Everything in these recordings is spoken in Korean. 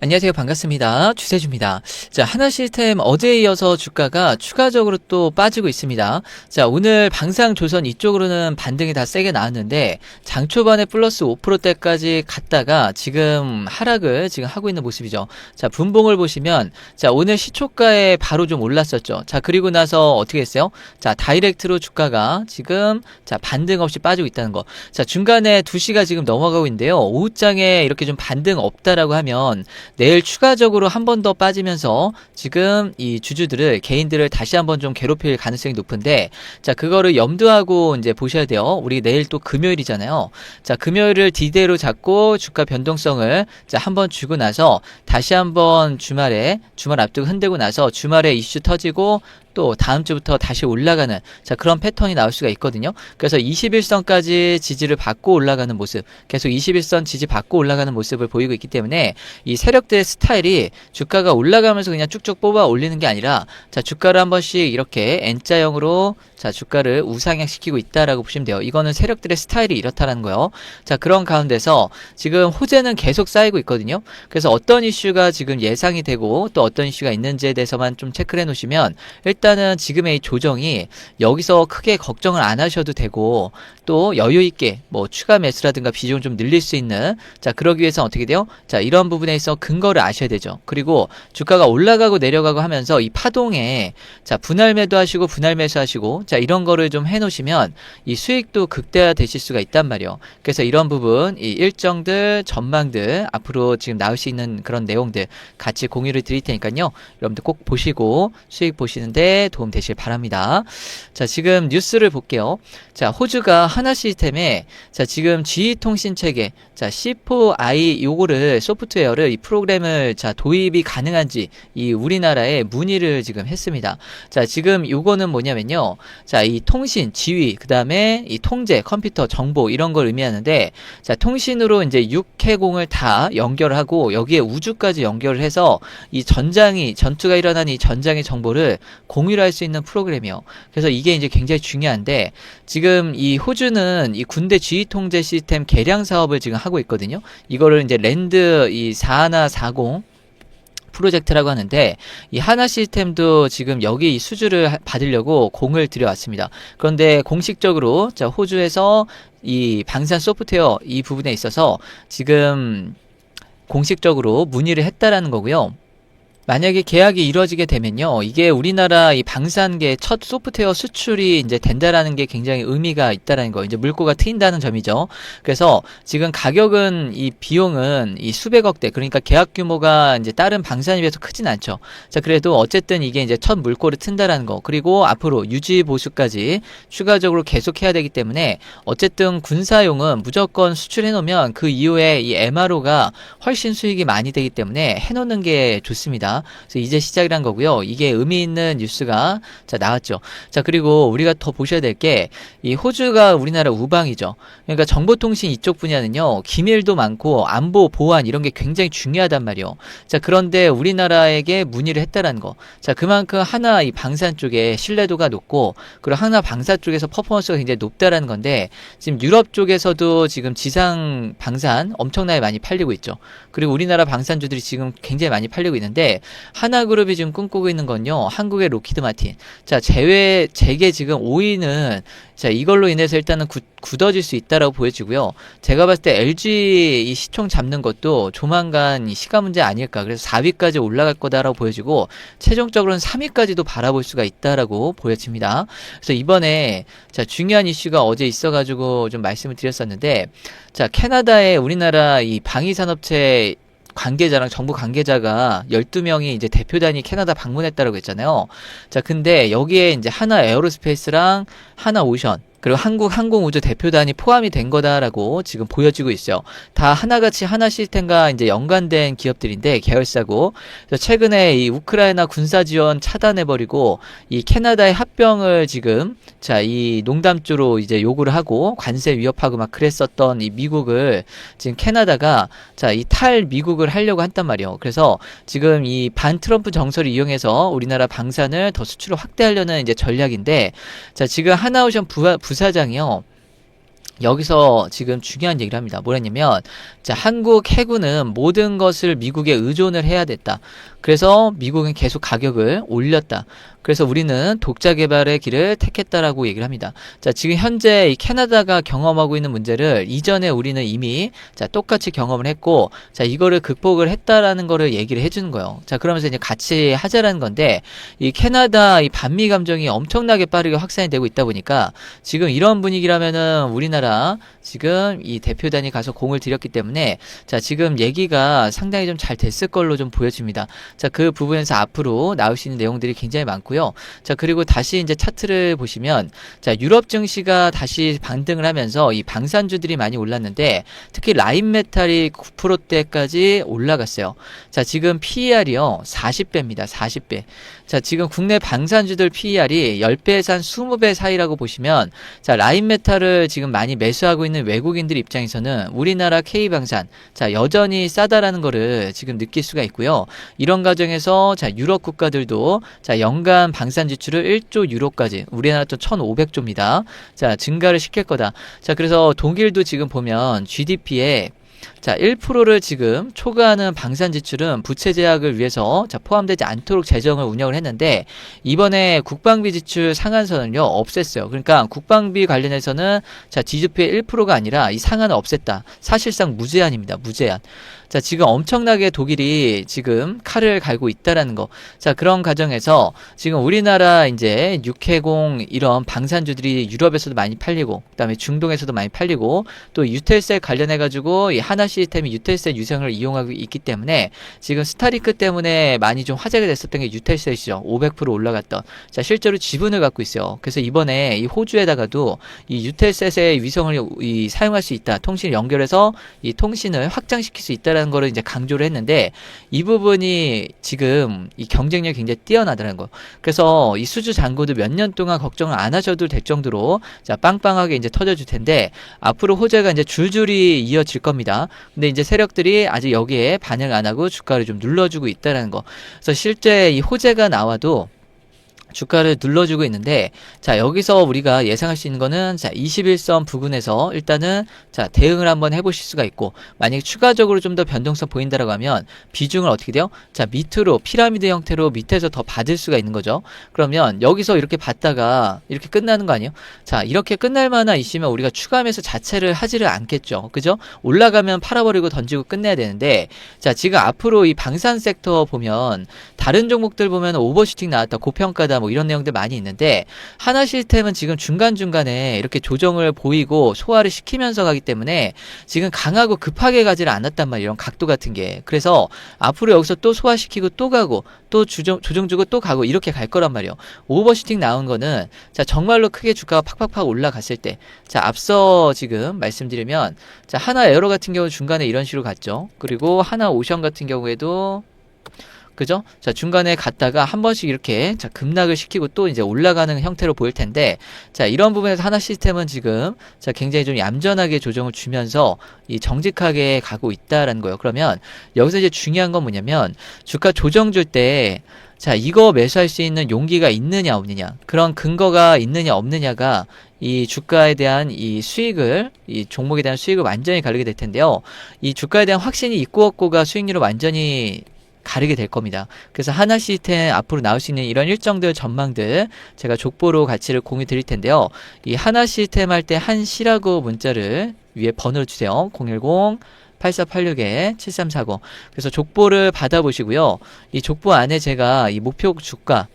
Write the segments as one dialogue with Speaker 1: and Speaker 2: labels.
Speaker 1: 안녕하세요. 반갑습니다. 주세주입니다. 자, 하나 시스템 어제에 이어서 주가가 추가적으로 또 빠지고 있습니다. 자, 오늘 방상 조선 이쪽으로는 반등이 다 세게 나왔는데 장 초반에 플러스 5%대까지 갔다가 지금 하락을 지금 하고 있는 모습이죠. 자, 분봉을 보시면 자, 오늘 시초가에 바로 좀 올랐었죠. 자, 그리고 나서 어떻게 했어요? 자, 다이렉트로 주가가 지금 자, 반등 없이 빠지고 있다는 거. 자, 중간에 2시가 지금 넘어가고 있는데요. 오후장에 이렇게 좀 반등 없다라고 하면 내일 추가적으로 한 번 더 빠지면서 지금 이 주주들을 개인들을 다시 한번 좀 괴롭힐 가능성이 높은데 자 그거를 염두하고 이제 보셔야 돼요. 우리 내일 또 금요일이잖아요. 자 금요일을 디데이로 잡고 주가 변동성을 자 한번 주고 나서 다시 한번 주말에 주말 앞두고 흔들고 나서 주말에 이슈 터지고 또 다음 주부터 다시 올라가는 자 그런 패턴이 나올 수가 있거든요. 그래서 21선까지 지지를 받고 올라가는 모습, 계속 21선 지지 받고 올라가는 모습을 보이고 있기 때문에 이 세력들의 스타일이 주가가 올라가면서 그냥 쭉쭉 뽑아 올리는 게 아니라 자 주가를 한 번씩 이렇게 N자형으로 자 주가를 우상향시키고 있다라고 보시면 돼요. 이거는 세력들의 스타일이 이렇다라는 거예요. 자 그런 가운데서 지금 호재는 계속 쌓이고 있거든요. 그래서 어떤 이슈가 지금 예상이 되고 또 어떤 이슈가 있는지에 대해서만 좀 체크를 해놓으시면 일단 은 지금의 이 조정이 여기서 크게 걱정을 안 하셔도 되고 또 여유 있게 뭐 추가 매수라든가 비중을 좀 늘릴 수 있는 자 그러기 위해서 어떻게 돼요? 자 이런 부분에 있어 근거를 아셔야 되죠. 그리고 주가가 올라가고 내려가고 하면서 이 파동에 자 분할 매도하시고 분할 매수하시고 자 이런 거를 좀 해놓으시면 이 수익도 극대화 되실 수가 있단 말이에요. 그래서 이런 부분 이 일정들 전망들 앞으로 지금 나올 수 있는 그런 내용들 같이 공유를 드릴 테니까요. 여러분들 꼭 보시고 수익 보시는데 도움 되실 바랍니다. 자 지금 뉴스를 볼게요. 자 호주가 하나 시스템에 자 지금 GE 통신 체계 자 C4I 요거를 소프트웨어를 이 프로그램을 자 도입이 가능한지 이 우리나라에 문의를 지금 했습니다. 자 지금 요거는 뭐냐면요. 자 이 통신 지휘 그다음에 이 통제 컴퓨터 정보 이런 걸 의미하는데 자 통신으로 이제 육해공을 다 연결하고 여기에 우주까지 연결을 해서 이 전장이 전투가 일어난 이 전장의 정보를 공유를 할 수 있는 프로그램이요. 그래서 이게 이제 굉장히 중요한데 지금 이 호주는 이 군대 지휘 통제 시스템 개량 사업을 지금 하고 있거든요. 이거를 이제 랜드 이 4140 프로젝트라고 하는데 이 하나 시스템도 지금 여기 이 수주를 하- 받으려고 공을 들여왔습니다. 그런데 공식적으로 자 호주에서 이 방산 소프트웨어 이 부분에 있어서 지금 공식적으로 문의를 했다라는 거고요. 만약에 계약이 이루어지게 되면요, 이게 우리나라 이 방산계 첫 소프트웨어 수출이 이제 된다라는 게 굉장히 의미가 있다라는 거, 이제 물꼬가 트인다는 점이죠. 그래서 지금 가격은 이 비용은 이 수백억 대, 그러니까 계약 규모가 이제 다른 방산에 비해서 크진 않죠. 자, 그래도 어쨌든 이게 이제 첫 물꼬를 튼다라는 거, 그리고 앞으로 유지 보수까지 추가적으로 계속 해야 되기 때문에 어쨌든 군사용은 무조건 수출해 놓으면 그 이후에 이 MRO가 훨씬 수익이 많이 되기 때문에 해 놓는 게 좋습니다. 그래서 이제 시작이란 거고요. 이게 의미 있는 뉴스가 자 나왔죠. 자 그리고 우리가 더 보셔야 될 게 이 호주가 우리나라 우방이죠. 그러니까 정보통신 이쪽 분야는요 기밀도 많고 안보 보안 이런 게 굉장히 중요하단 말이요. 자 그런데 우리나라에게 문의를 했다라는 거. 자 그만큼 하나 이 방산 쪽에 신뢰도가 높고 그리고 하나 방사 쪽에서 퍼포먼스가 굉장히 높다라는 건데 지금 유럽 쪽에서도 지금 지상 방산 엄청나게 많이 팔리고 있죠. 그리고 우리나라 방산주들이 지금 굉장히 많이 팔리고 있는데 하나그룹이 지금 꿈꾸고 있는 건요. 한국의 로키드 마틴. 자, 제외 제게 지금 5위는 자, 이걸로 인해서 일단은 굳, 굳어질 수 있다라고 보여지고요. 제가 봤을 때 LG 이 시총 잡는 것도 조만간 이 시간 문제 아닐까. 그래서 4위까지 올라갈 거다라고 보여지고 최종적으로는 3위까지도 바라볼 수가 있다라고 보여집니다. 그래서 이번에 자, 중요한 이슈가 어제 있어 가지고 좀 말씀을 드렸었는데 자, 캐나다에 우리나라 이 방위 산업체 관계자랑 정부 관계자가 12명이 이제 대표단이 캐나다 방문했다라고 했잖아요. 자, 근데 여기에 이제 하나 에어로스페이스랑 하나 오션 그리고 한국 항공우주 대표단이 포함이 된 거다라고 지금 보여지고 있어요. 다 하나같이 하나 시스템과 이제 연관된 기업들인데 계열사고 최근에 이 우크라이나 군사 지원 차단해버리고 이 캐나다의 합병을 지금 자 이 농담조로 이제 요구를 하고 관세 위협하고 막 그랬었던 이 미국을 지금 캐나다가 자 이 탈 미국을 하려고 한단 말이에요. 그래서 지금 이 반 트럼프 정서를 이용해서 우리나라 방산을 더 수출을 확대하려는 이제 전략인데 자 지금 하나오션 부, 부 사장이요. 여기서 지금 중요한 얘기를 합니다. 뭐랬냐면, 자, 한국 해군은 모든 것을 미국에 의존을 해야 됐다. 그래서 미국은 계속 가격을 올렸다. 그래서 우리는 독자 개발의 길을 택했다라고 얘기를 합니다. 자, 지금 현재 이 캐나다가 경험하고 있는 문제를 이전에 우리는 이미 자, 똑같이 경험을 했고, 자, 이거를 극복을 했다라는 거를 얘기를 해주는 거예요. 자, 그러면서 이제 같이 하자라는 건데, 이 캐나다 이 반미 감정이 엄청나게 빠르게 확산이 되고 있다 보니까, 지금 이런 분위기라면은 우리나 라 지금 이 대표단이 가서 공을 들였기 때문에, 자, 지금 얘기가 상당히 좀 잘 됐을 걸로 좀 보여집니다. 자, 그 부분에서 앞으로 나올 수 있는 내용들이 굉장히 많고요. 자, 그리고 다시 이제 차트를 보시면 자, 유럽 증시가 다시 반등을 하면서 이 방산주들이 많이 올랐는데 특히 라인 메탈이 9%대까지 올라갔어요. 자, 지금 PER이요. 40배입니다. 40배. 자, 지금 국내 방산주들 PER이 10배에서 한 20배 사이라고 보시면 자, 라인 메탈을 지금 많이 매수하고 있는 외국인들 입장에서는 우리나라 K방산 자, 여전히 싸다라는 거를 지금 느낄 수가 있고요. 이런 과정에서 자, 유럽 국가들도 자, 연간 방산 지출을 1조 유로까지 우리나라 또 1,500조입니다. 자, 증가를 시킬 거다. 자, 그래서 독일도 지금 보면 GDP에 자, 1%를 지금 초과하는 방산 지출은 부채 제약을 위해서 자, 포함되지 않도록 재정을 운영을 했는데 이번에 국방비 지출 상한선을요 없앴어요. 그러니까 국방비 관련해서는 자, GDP의 1%가 아니라 이 상한을 없앴다. 사실상 무제한입니다. 무제한. 자, 지금 엄청나게 독일이 지금 칼을 갈고 있다라는 거. 자, 그런 과정에서 지금 우리나라 이제 육해공 이런 방산주들이 유럽에서도 많이 팔리고, 그 다음에 중동에서도 많이 팔리고, 또 유텔셀 관련해 가지고 이 하나 시스템이 유텔셀 유생을 이용하고 있기 때문에 지금 스타리크 때문에 많이 좀 화제가 됐었던 게 유텔셀이죠. 500% 올라갔던. 자, 실제로 지분을 갖고 있어요. 그래서 이번에 이 호주에다가도 이 유텔셋의 위성을 이 사용할 수 있다. 통신을 연결해서 이 통신을 확장시킬 수 있다라는 있다는 거를 이제 강조를 했는데 이 부분이 지금 이 경쟁력이 굉장히 뛰어나다는 거. 그래서 이 수주 잔고도 몇 년 동안 걱정을 안 하셔도 될 정도로 자 빵빵하게 이제 터져줄 텐데 앞으로 호재가 이제 줄줄이 이어질 겁니다. 근데 이제 세력들이 아직 여기에 반응 안 하고 주가를 좀 눌러주고 있다라는 거. 그래서 실제 이 호재가 나와도 주가를 눌러주고 있는데 자 여기서 우리가 예상할 수 있는 거는 자 21선 부근에서 일단은 자 대응을 한번 해보실 수가 있고 만약에 추가적으로 좀 더 변동성 보인다라고 하면 비중을 어떻게 돼요? 자 밑으로 피라미드 형태로 밑에서 더 받을 수가 있는 거죠. 그러면 여기서 이렇게 받다가 이렇게 끝나는 거 아니에요? 자 이렇게 끝날 만한 이시면 우리가 추가 매수 자체를 하지를 않겠죠. 그죠? 올라가면 팔아버리고 던지고 끝내야 되는데 자 지금 앞으로 이 방산 섹터 보면 다른 종목들 보면 오버슈팅 나왔다 고평가다 뭐 이런 내용들 많이 있는데 하나 시스템은 지금 중간중간에 이렇게 조정을 보이고 소화를 시키면서 가기 때문에 지금 강하고 급하게 가지를 않았단 말이에요. 이런 각도 같은 게. 그래서 앞으로 여기서 또 소화시키고 또 가고 또 조정, 조정 주고 또 가고 이렇게 갈 거란 말이에요. 오버슈팅 나온 거는 자, 정말로 크게 주가가 팍팍팍 올라갔을 때 자, 앞서 지금 말씀드리면 자, 하나 에어로 같은 경우 중간에 이런 식으로 갔죠. 그리고 하나 오션 같은 경우에도 그죠? 자, 중간에 갔다가 한 번씩 이렇게 자, 급락을 시키고 또 이제 올라가는 형태로 보일 텐데 자, 이런 부분에서 하나 시스템은 지금 자, 굉장히 좀 얌전하게 조정을 주면서 이 정직하게 가고 있다라는 거예요. 그러면 여기서 이제 중요한 건 뭐냐면 주가 조정 줄 때 자, 이거 매수할 수 있는 용기가 있느냐 없느냐 그런 근거가 있느냐 없느냐가 이 주가에 대한 이 수익을 이 종목에 대한 수익을 완전히 가르게 될 텐데요. 이 주가에 대한 확신이 있고 없고가 수익률을 완전히 가르게 될 겁니다. 그래서 하나 시스템 앞으로 나올 수 있는 이런 일정들 전망들 제가 족보로 같이를 공유 드릴 텐데요. 이 하나 시스템 할 때 한시라고 문자를 위에 번호를 주세요. 010 8486에 7340. 그래서 족보를 받아보시고요. 이 족보 안에 제가 이 목표 주가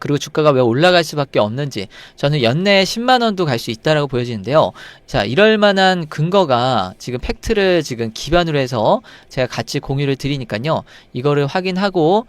Speaker 1: 그리고 주가가 왜 올라갈 수밖에 없는지 저는 연내 10만 원도 갈 수 있다라고 보여지는데요. 자, 이럴 만한 근거가 지금 팩트를 지금 기반으로 해서 제가 같이 공유를 드리니까요. 이거를 확인하고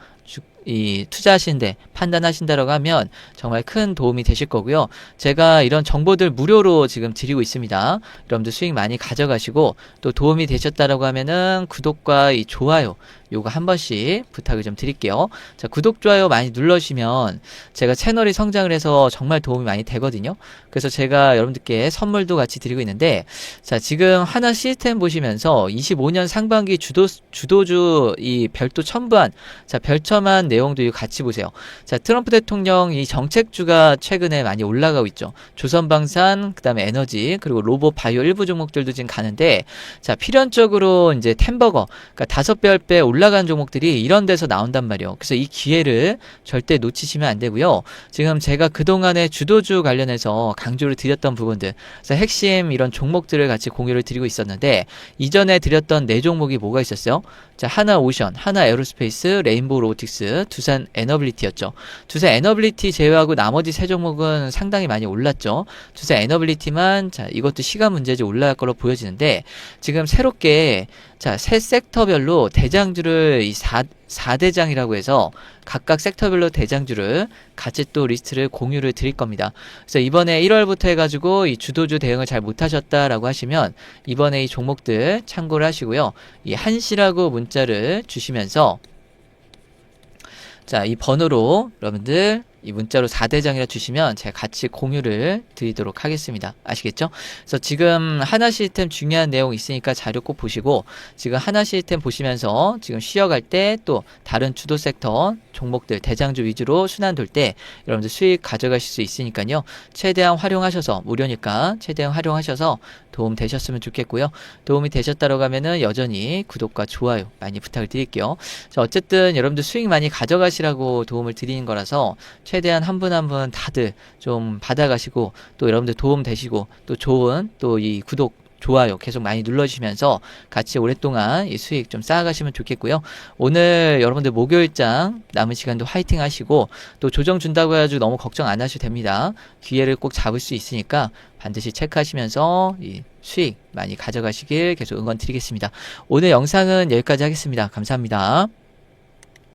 Speaker 1: 이 투자하시는데 판단하신다라고 하면 정말 큰 도움이 되실 거고요. 제가 이런 정보들 무료로 지금 드리고 있습니다. 여러분들 수익 많이 가져가시고 또 도움이 되셨다라고 하면은 구독과 이 좋아요 요거 한 번씩 부탁을 좀 드릴게요. 자, 구독, 좋아요 많이 눌러주시면 제가 채널이 성장을 해서 정말 도움이 많이 되거든요. 그래서 제가 여러분들께 선물도 같이 드리고 있는데, 자, 지금 하나 시스템 보시면서 25년 상반기 주도, 주도주 이 별도 첨부한, 자, 별첨한 내용도 같이 보세요. 자, 트럼프 대통령 이 정책주가 최근에 많이 올라가고 있죠. 조선방산, 그 다음에 에너지, 그리고 로봇 바이오 일부 종목들도 지금 가는데 자, 필연적으로 이제 템버거, 그러니까 다섯 배열 배 올라 간 종목들이 이런 데서 나온단 말이에요. 그래서 이 기회를 절대 놓치시면 안 되고요. 지금 제가 그동안에 주도주 관련해서 강조를 드렸던 부분들, 그래서 핵심 이런 종목들을 같이 공유를 드리고 있었는데 이전에 드렸던 네 종목이 뭐가 있었어요? 자, 하나 오션, 하나 에어로스페이스, 레인보우 로보틱스, 두산 에너빌리티였죠. 두산 에너빌리티 제외하고 나머지 세 종목은 상당히 많이 올랐죠. 두산 에너빌리티만 자, 이것도 시간 문제지 올라갈 걸로 보여지는데 지금 새롭게 자, 새 섹터별로 대장주를 이 4, 4대장이라고 해서 각각 섹터별로 대장주를 같이 또 리스트를 공유를 드릴 겁니다. 그래서 이번에 1월부터 해가지고 이 주도주 대응을 잘 못하셨다라고 하시면 이번에 이 종목들 참고를 하시고요. 이 한시라고 문자를 주시면서 자, 이 번호로 여러분들 이 문자로 4대장이라 주시면 제가 같이 공유를 드리도록 하겠습니다. 아시겠죠? 그래서 지금 하나 시스템 중요한 내용 있으니까 자료 꼭 보시고 지금 하나 시스템 보시면서 지금 쉬어갈 때 또 다른 주도 섹터 종목들 대장주 위주로 순환 돌 때 여러분들 수익 가져가실 수 있으니까요. 최대한 활용하셔서 무료니까 최대한 활용하셔서 도움 되셨으면 좋겠고요. 도움이 되셨다고 하면은 여전히 구독과 좋아요 많이 부탁을 드릴게요. 자, 어쨌든 여러분들 수익 많이 가져가시라고 도움을 드리는 거라서 최대한 한 분 한 분 다들 좀 받아가시고 또 여러분들 도움 되시고 또 좋은 또 이 구독 좋아요 계속 많이 눌러주시면서 같이 오랫동안 이 수익 좀 쌓아가시면 좋겠고요. 오늘 여러분들 목요일장 남은 시간도 화이팅 하시고 또 조정 준다고 해가지고 너무 걱정 안 하셔도 됩니다. 기회를 꼭 잡을 수 있으니까 반드시 체크하시면서 이 수익 많이 가져가시길 계속 응원 드리겠습니다. 오늘 영상은 여기까지 하겠습니다. 감사합니다.